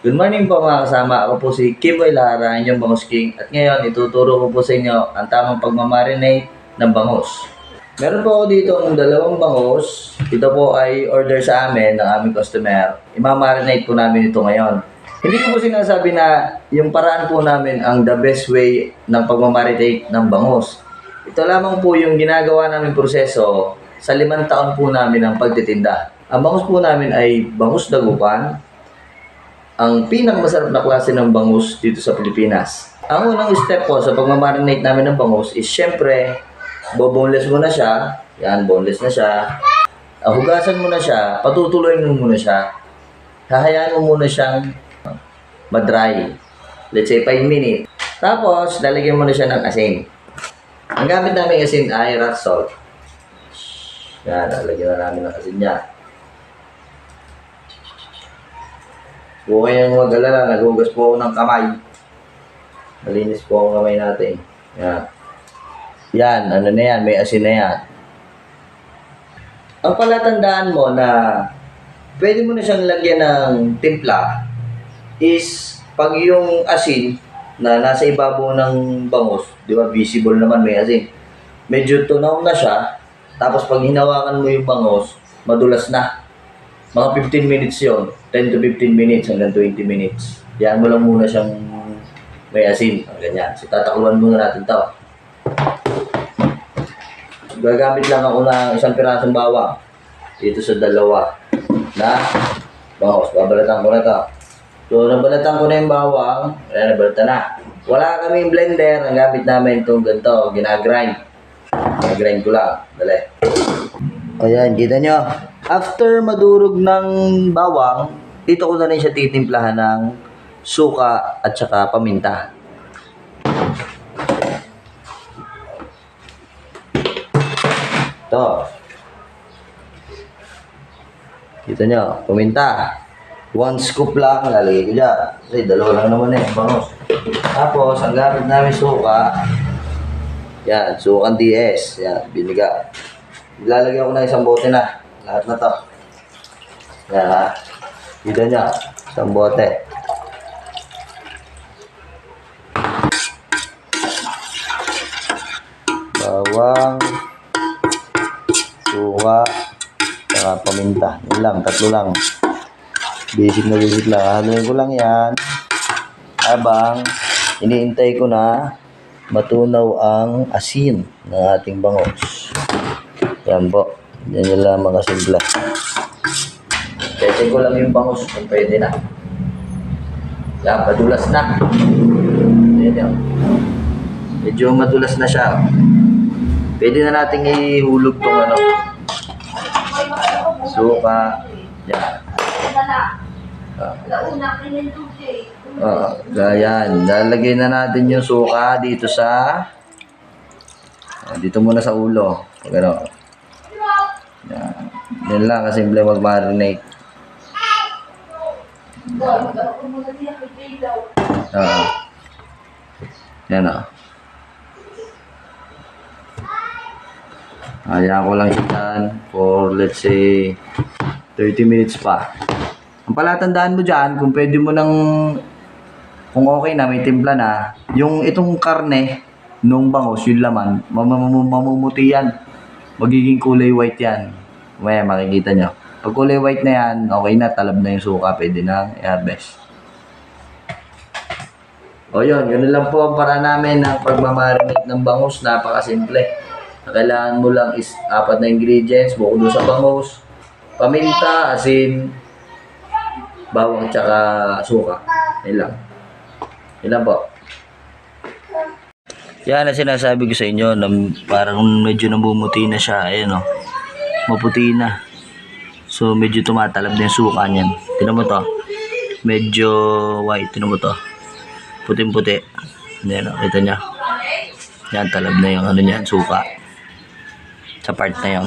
Good morning po mga kasama. Ako po si Kim Lara, inyong Bangus King. At ngayon, ituturo ko po sa inyo ang tamang pagmamarinate ng bangus. Meron po ako dito ng dalawang bangus. Ito po ay order sa amin ng aming customer. Imamarinate po namin ito ngayon. Hindi ko po sinasabi na yung paraan po namin ang the best way ng pagmamarinate ng bangus. Ito lamang po yung ginagawa namin proseso sa limang taon po namin ng pagtitinda. Ang bangus po namin ay bangus dagupan, ang pinakamasarap na klase ng bangus dito sa Pilipinas. Ang unang step po sa pagmamarinate namin ng bangus is syempre, boboneless mo na siya. Yan, boneless na siya. Ah, hugasan mo na siya, patutuloy mo muna siya. Hahayaan mo muna siyang madry. Let's say 5 minutes. Tapos, lalagyan mo na siya ng asin. Ang gamit namin asin ay rock salt. Yan, lalagyan na namin ng asin niya. Huwag kayong mag-alala, naghugas po ako ng kamay. Malinis po ang kamay natin. Yan. Yan, ano na yan, may asin na yan. Ang palatandaan mo na pwede mo na siyang lagyan ng timpla is pag yung asin na nasa ibabaw ng bangus, di ba visible naman may asin, medyo tunaw na siya, tapos pag hinawakan mo yung bangus, madulas na. Mga 15 minutes yon 10 to 15 minutes hanggang 20 minutes. Yan mo lang muna siyang may asin. Ganyan. So, tatakluan muna natin to. Gagamit lang ako ng isang pirasong bawang dito sa dalawa na bangos. Babalatan ko na to. So, nabalatan ko na yung bawang. Ayan, nabalatan na. Wala kaming blender. Ang gamit namin itong ganito. Ginagrind. Ginagrind ko lang. Dali. Ayan, kita nyo. After madurog ng bawang, dito ko na rin siya titimplahan ng suka at saka paminta. Ito. Kita nyo, paminta. One scoop lang, lalagay ko dyan. Kasi dalawa lang naman eh, bangos. Tapos, ang gamit namin suka, yan, sukang DS. Yan, biniga. Ilalagay ko na isang bote na. Lahat na to. Yan ha. Dito niya. Isang bote. Bawang. Suka. Saka paminta. Yan lang. Tatlo lang. Basic na basic lang. Haluin ko lang yan. Habang iniintay ko na matunaw ang asin ng ating bangos. Yan po. Yan yung lamang kasimple. Check ko lang yung bangus kung pwede na. Yan, madulas na. Yan yan. Medyo madulas na siya. Pwede na nating ihulog tong ano. Suka. Yan. Ah, uh, yan. Lalagay na natin yung suka dito sa ah, dito muna sa ulo. Yan. Yan lang kasi simple mag-marinate. Oo. yan o. Ayan ko lang siya dyan for let's say 30 minutes pa. Ang palatandaan mo dyan, kung pwede mo nang kung okay na, may timpla na, yung itong karne nung bangos, yung laman, mamam- mamumuti yan. Magiging kulay white yan. May makikita nyo. Pag kulay white na yan, okay na, talab na yung suka, pwede na i-harvest. O yun, yun lang po ang para namin ng pagmamarinate ng bangus. Napakasimple. Ang Kailangan mo lang is apat na ingredients, bukod doon sa bangus, paminta, asin, bawang, tsaka suka. Yun lang. Yun lang po. Yan ang sinasabi ko sa inyo na parang medyo namumuti na siya. Ayan o. Maputi na. So medyo tumatalab na yung suka niyan. Tinan mo to. Medyo white. Tinan mo to. Puting-puti. Ayan o. Kita niya. Yan talab na yung ano niyan. Suka. Sa part na yan.